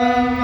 Um...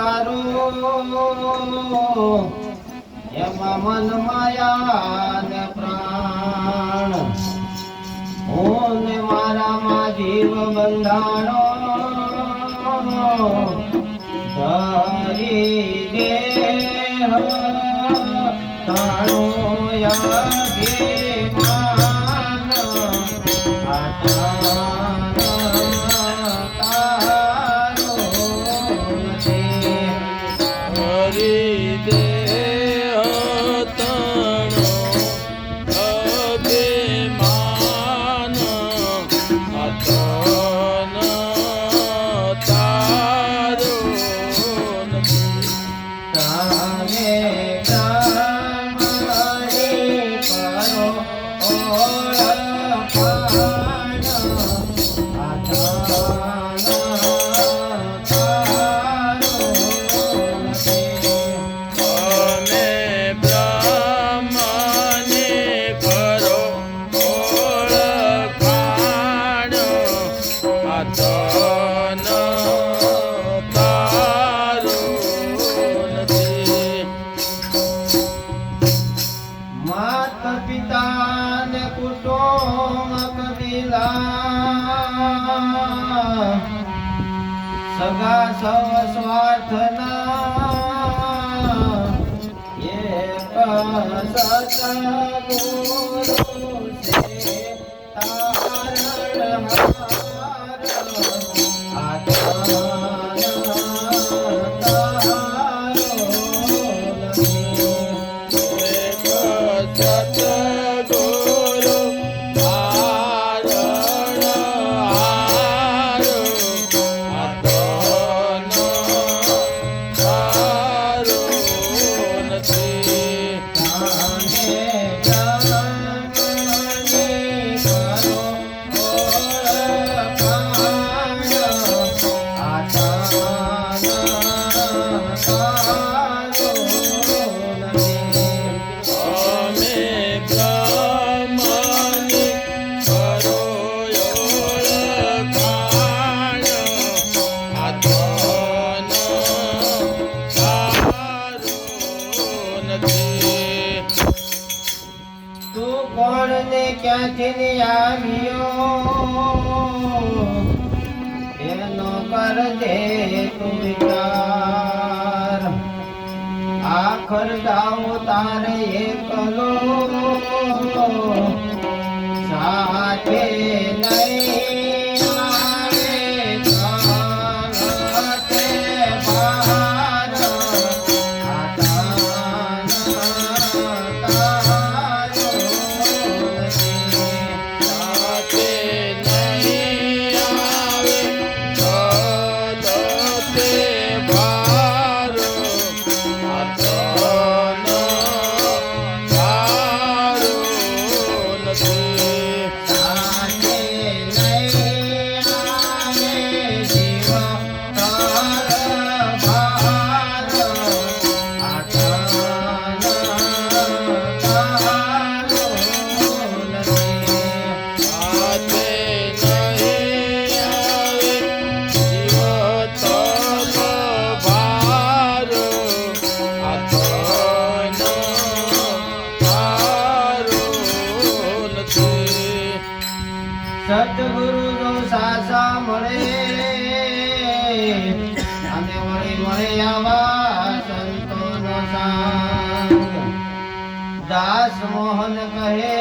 તારું એમાં મન માયા પ્રાણ હું ને મારામાં જીવ બંધાણો ધરી દે તાણો યાદ Oh, ભલા સગા સવ સ્વાર્થના એક સતગુરુ છે તારણ તું કોણ ને ક્યાંથી આવ્યો એનો કરજે તું વિચાર. આખર જાઉં તારે એકલો સતગુરુ નો સાસા મળે. અને વળી વળે આવા સંતો નો સાંગ મોહન કહે